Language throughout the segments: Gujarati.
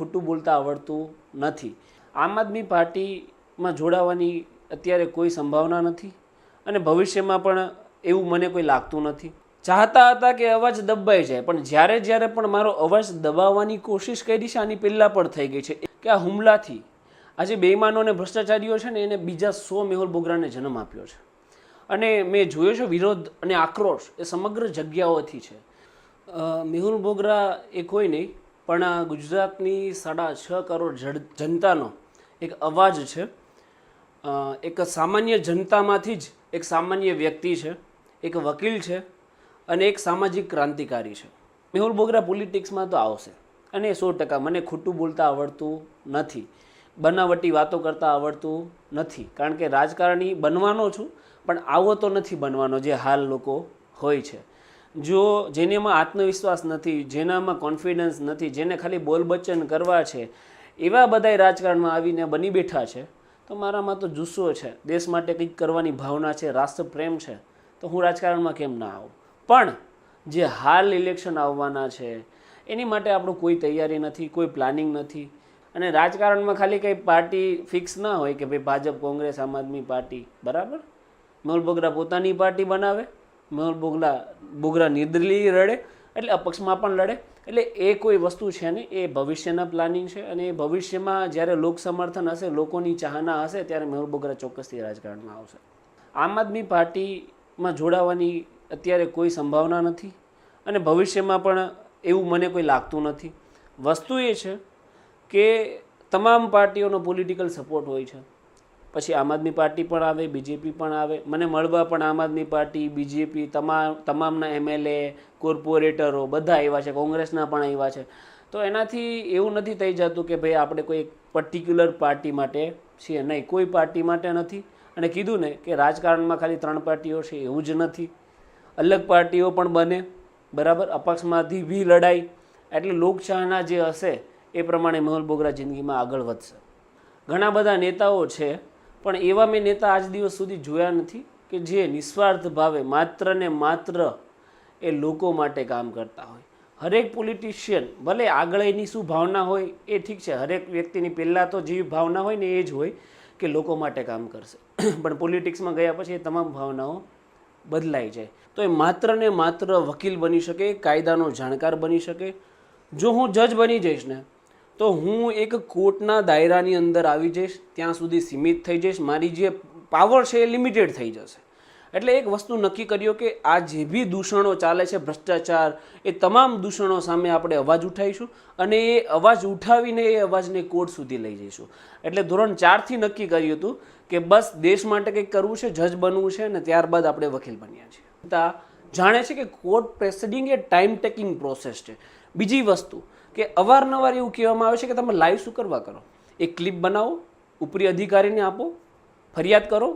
ખોટું બોલતા આવડતું નથી. આમ આદમી પાર્ટીમાં જોડાવાની અત્યારે કોઈ સંભાવના નથી અને ભવિષ્યમાં પણ એવું મને કોઈ લાગતું નથી. ચાહતા હતા કે અવાજ દબાઈ જાય, પણ જ્યારે જ્યારે પણ મારો અવાજ દબાવવાની કોશિશ કરી છે, આની પહેલાં પણ થઈ ગઈ છે કે આ હુમલાથી આજે બેઈમાનો અને ભ્રષ્ટાચારીઓ છે ને એને બીજા સો મેહુલ બોગરાને જન્મ આપ્યો છે. અને મેં જોયો છે વિરોધ અને આક્રોશ એ સમગ્ર જગ્યાઓથી છે. મેહુલ બોગરા એ કોઈ નહીં પણ ગુજરાતની સાડા છ કરોડ જનતાનો એક અવાજ છે. એક સામાન્ય જનતામાંથી જ એક સામાન્ય વ્યક્તિ છે, એક વકીલ છે અને એક સામાજિક ક્રાંતિકારી છે. મેહુલ બોગરા પોલિટિક્સમાં તો આવશે અને સો ટકા મને ખોટું બોલતા આવડતું નથી. બનાવટી વાતો કરતા આવડતું નથી. કારણ કે રાજકારણી બનવાનો છું, પણ આવો તો નથી બનવાનો જે હાલ લોકો હોય છે. જો જેનામાં આત્મવિશ્વાસ નથી, જેનામાં કોન્ફિડન્સ નથી, જેને ખાલી બોલબચન કરવા છે, એવા બધાય રાજકારણમાં આવીને બની બેઠા છે, તો મારામાં તો જુસ્સો છે. દેશ માટે કંઈક કરવાની ભાવના છે રાષ્ટ્રપ્રેમ છે, તો હું રાજકારણમાં કેમ ના આવું? પણ જે હાલ ઇલેક્શન આવવાના છે, એની માટે આપણું કોઈ તૈયારી નથી, કોઈ પ્લાનિંગ નથી. અને રાજકારણમાં ખાલી કંઈ પાર્ટી ફિક્સ ના હોય કે ભાઈ ભાજપ, કોંગ્રેસ, આમ આદમી પાર્ટી બરાબર? મેહુલ પોતાની પાર્ટી બનાવે મેહુલ બોગલા બોગરા નિર્દલી રડે, એટલે અપક્ષમાં પણ લડે. એટલે એ કોઈ વસ્તુ છે ને એ ભવિષ્યના પ્લાનિંગ છે અને એ ભવિષ્યમાં જ્યારે લોક સમર્થન હશે, લોકોની ચાહના હશે, ત્યારે મેહુલ બોગરા ચોક્કસથી રાજકારણમાં આવશે. આમ આદમી પાર્ટીમાં જોડાવાની અત્યારે કોઈ સંભાવના નથી અને ભવિષ્યમાં પણ એવું મને કોઈ લાગતું નથી. વસ્તુ એ છે કે તમામ પાર્ટીઓનો પોલિટિકલ સપોર્ટ હોય છે. પછી આમ આદમી પાર્ટી પણ આવે, બીજેપી પણ આવે. મને મળવા પણ આમ આદમી પાર્ટી, બીજેપી, તમામ, તમામના એમએલએ કોર્પોરેટરો બધા આવ્યા છે, કોંગ્રેસના પણ આવ્યા છે. તો એનાથી એવું નથી થઈ જતું કે ભાઈ આપણે કોઈ પર્ટિક્યુલર પાર્ટી માટે છીએ. નહીં, કોઈ પાર્ટી માટે નથી. અને કીધું ને કે રાજકારણમાં ખાલી ત્રણ પાર્ટીઓ છે, એવું જ નથી. અલગ પાર્ટીઓ પણ બને, બરાબર? અપક્ષમાંથી બી લડાઈ. એટલે લોકશાહના જે હશે, એ પ્રમાણે મેહુલ બોગરા જિંદગીમાં આગળ વધશે. ઘણા બધા નેતાઓ છે પણ એવા મેં નેતા આજ દિવસ સુધી જોયા નથી કે જે નિસ્વાર્થ ભાવે માત્ર ને માત્ર એ લોકો માટે કામ કરતા હોય. હરેક પોલિટિશિયન ભલે આગળ એની શું ભાવના હોય એ ઠીક છે, હરેક વ્યક્તિની પહેલાં તો જેવી ભાવના હોય ને એ જ હોય કે લોકો માટે કામ કરશે. પણ પોલિટિક્સમાં ગયા પછી એ તમામ ભાવનાઓ બદલાઈ જાય. તો એ માત્ર ને માત્ર વકીલ બની શકે, કાયદાનો જાણકાર બની શકે. જો હું જજ બની જઈશ ને તો હું એક કોર્ટના દાયરાની અંદર આવી જઈશ, ત્યાં સુધી સીમિત થઈ જઈશ, મારી જે પાવર છે એ લિમિટેડ થઈ જશે. એટલે એક વસ્તુ નક્કી કર્યો કે આ જે બી દૂષણો ચાલે છે, ભ્રષ્ટાચાર, એ તમામ દૂષણો સામે આપણે અવાજ ઉઠાવીશું અને એ અવાજ ઉઠાવીને એ અવાજને કોર્ટ સુધી લઈ જઈશું. એટલે ધોરણ ચારથી નક્કી કર્યું હતું કે બસ દેશ માટે કંઈક કરવું છે, જજ બનવું છે અને ત્યારબાદ આપણે વકીલ બન્યા છીએ. જાણે છે કે કોર્ટ પ્રેસિડિંગ એ ટાઈમ ટેકિંગ પ્રોસેસ છે. બીજી વસ્તુ કે અવારનવાર એવું કહેવામાં આવે છે કે તમે લાઈવ શું કરવા કરો? એક ક્લિપ બનાવો, ઉપરી અધિકારીને આપો, ફરિયાદ કરો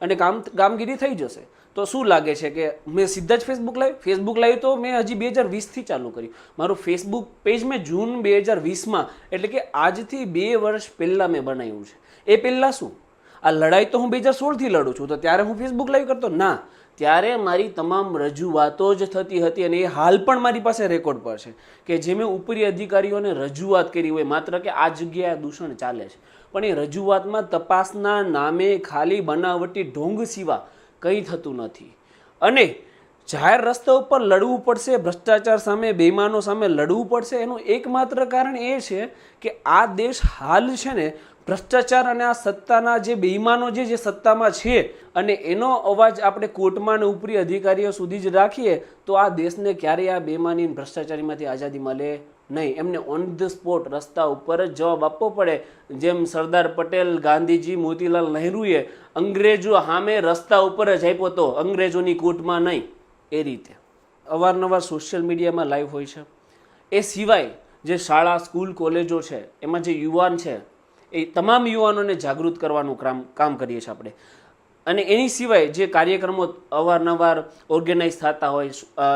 અને કામ કામગીરી થઈ જશે. તો શું લાગે છે કે મેં સીધા જ ફેસબુક લાઈવ ફેસબુક લાઈવ તો મેં હજી બે હજાર વીસથી ચાલુ કર્યું મારું ફેસબુક પેજ મેં જૂન બે હજાર વીસમાં, એટલે કે આજથી બે વર્ષ પહેલાં મેં બનાવ્યું છે. એ પહેલાં શું? આ લડાઈ તો હું બે હજાર સોળથી લડું છું, તો ત્યારે હું ફેસબુક લાઈવ કરતો. ના, ત્યારે મારી તમામ રજૂઆતો જ થતી હતી અને એ હાલ પણ મારી પાસે રેકોર્ડ પર છે કે જે મેં ઉપરી અધિકારીઓને રજૂઆત કરી હોય, માત્ર કે આ જગ્યાએ દૂષણ ચાલે છે. પણ એ રજૂઆતમાં તપાસના નામે ખાલી બનાવટી ઢોંગ સિવા કંઈ થતું નથી. અને જાહેર રસ્તા ઉપર લડવું પડશે, ભ્રષ્ટાચાર સામે બેમાનો સામે લડવું પડશે, એનું એકમાત્ર કારણ એ છે કે આ દેશ હાલ છે ને ભ્રષ્ટાચાર અને આ સત્તાના જે બેઈમાનો જે જે સત્તામાં છે અને એનો અવાજ આપણે કોર્ટમાં અને ઉપરી અધિકારીઓ સુધી જ રાખીએ, તો આ દેશને ક્યારેય આ બેમાની ભ્રષ્ટાચારીમાંથી આઝાદી મળે નહીં. એમને ઓન ધ સ્પોટ રસ્તા ઉપર જ જવાબ આપવો પડે. જેમ સરદાર પટેલ, ગાંધીજી, મોતીલાલ નહેરુએ અંગ્રેજો સામે રસ્તા ઉપર જ આપ્યો હતો અંગ્રેજોની કોર્ટમાં નહીં. એ રીતે. અવારનવાર સોશિયલ મીડિયામાં લાઈવ હોય છે. એ સિવાય જે શાળા સ્કૂલ કોલેજો છે, એમાં જે યુવાન છે એ તમામ યુવાનોને જાગૃત કરવાનું કામ કામ કરીએ છીએ આપણે. અને એની સિવાય જે કાર્યક્રમો અવારનવાર ઓર્ગેનાઇઝ થતા હોય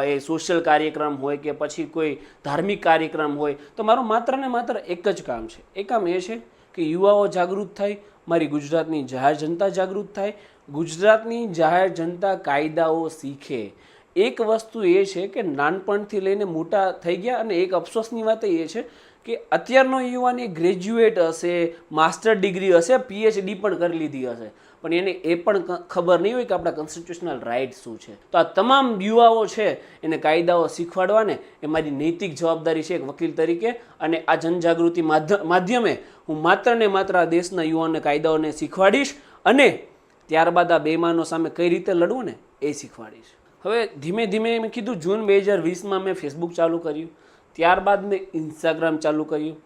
એ સોશિયલ કાર્યક્રમ હોય કે પછી કોઈ ધાર્મિક કાર્યક્રમ હોય, તો મારું માત્ર ને માત્ર એક જ કામ છે. એ કામ એ છે કે યુવાઓ જાગૃત થાય, મારી ગુજરાતની જાહેર જનતા જાગૃત થાય, ગુજરાતની જાહેર જનતા કાયદાઓ શીખે. એક વસ્તુ એ છે કે નાનપણથી લઈને મોટા થઈ ગયા અને એક અફસોસની વાત એ છે કે અત્યારનો યુવાન એ ગ્રેજ્યુએટ હશે, માસ્ટર ડિગ્રી હશે પીએચડી પણ કરી લીધી હશે. પણ એને એ પણ ખબર નહીં હોય કે આપણા કોન્સ્ટિટ્યુશનલ રાઇટ શું છે. તો આ તમામ યુવાઓ છે એને કાયદાઓ શીખવાડવાને એ મારી નૈતિક જવાબદારી છે એક વકીલ તરીકે. અને આ જનજાગૃતિ માધ્ય- માધ્યમે હું માત્ર ને માત્ર આ દેશના યુવાનને કાયદાઓને શીખવાડીશ અને ત્યારબાદ આ બેમાનો સામે કઈ રીતે લડવું ને એ શીખવાડીશ. હવે ધીમે ધીમે મેં કીધું, જૂન બે હજાર વીસમાં મેં ફેસબુક ચાલુ કર્યું. ત્યારબાદ મેં ઇન્સ્ટાગ્રામ ચાલુ કર્યું.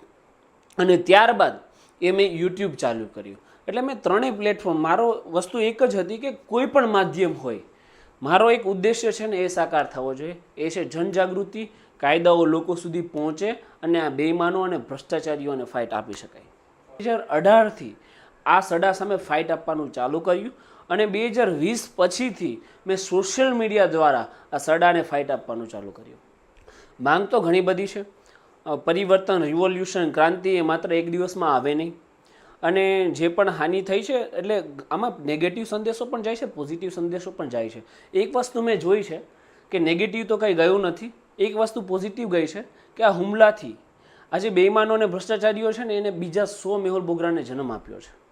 અને ત્યારબાદ એ મેં યુટ્યુબ ચાલુ કર્યું. એટલે મેં ત્રણેય પ્લેટફોર્મ મારો વસ્તુ એક જ હતી કે કોઈ પણ માધ્યમ હોય, મારો એક ઉદ્દેશ્ય છે ને એ સાકાર થવો જોઈએ. એ છે જનજાગૃતિ, કાયદાઓ લોકો સુધી પહોંચે અને આ બેઈમાનો અને ભ્રષ્ટાચારીઓને ફાઇટ આપી શકાય. બે હજાર અઢારથી આ સડા સામે ફાઇટ આપવાનું ચાલુ કર્યું. અને બે હજાર વીસ પછીથી મેં સોશિયલ મીડિયા દ્વારા આ સરડાને ફાઇટ આપવાનું ચાલુ કર્યું. માંગ તો ઘણી બધી છે. પરિવર્તન રિવોલ્યુશન ક્રાંતિ એ માત્ર એક દિવસમાં આવે નહીં. અને જે પણ હાનિ થઈ છે, એટલે આમાં નેગેટિવ સંદેશો પણ જાય છે પોઝિટિવ સંદેશો પણ જાય છે. એક વસ્તુ મેં જોઈ છે કે નેગેટિવ તો કંઈ ગયું નથી. એક વસ્તુ પોઝિટિવ ગઈ છે કે આ હુમલાથી આ જે બેઈમાનો અને ભ્રષ્ટાચારીઓ છે ને એને બીજા સો મેહુલ બોગરાને જન્મ આપ્યો છે.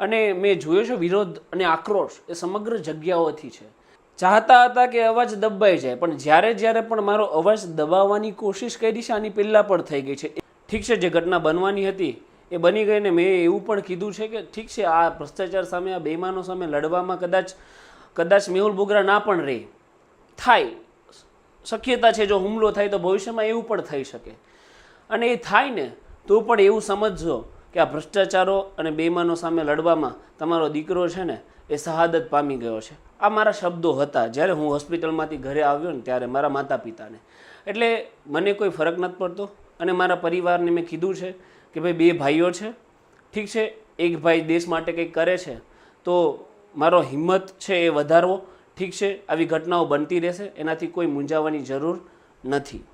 અને મેં જોયો છે વિરોધ અને આક્રોશ એ સમગ્ર જગ્યાઓથી છે. ચાહતા હતા કે અવાજ દબાઈ જાય, પણ જ્યારે જ્યારે પણ મારો અવાજ દબાવવાની કોશિશ કરી છે, આની પહેલાં પણ થઈ ગઈ છે. ઠીક છે, જે ઘટના બનવાની હતી એ બની ગઈ ને મેં એવું પણ કીધું છે કે ઠીક છે, આ ભ્રષ્ટાચાર સામે, આ બેમાનો સામે લડવામાં કદાચ કદાચ મેહુલ બોગરા ના પણ રહે થાય. શક્યતા છે, જો હુમલો થાય તો ભવિષ્યમાં એવું પણ થઈ શકે. અને એ થાય ને, તો પણ એવું સમજજો. કે આ ભ્રષ્ટાચારો અને બેઈમાનો સામે લડવામાં તમારો દીકરો છે ને, એ શહાદત પામી ગયો છે. આ મારા શબ્દો હતા. જ્યારે હું હોસ્પિટલમાંથી ઘરે આવ્યો ને, ત્યારે મારા માતા પિતાને એટલે મને કોઈ ફરક નથી પડતો. અને મારા પરિવારને મેં કીધું છે કે ભાઈ, બે ભાઈઓ છે. ઠીક છે, એક ભાઈ દેશ માટે કંઈક કરે છે, તો મારો હિંમત છે એ વધારવો. ઠીક છે, આવી ઘટનાઓ બનતી રહેશે. એનાથી કોઈ મૂંઝાવાની જરૂર નથી.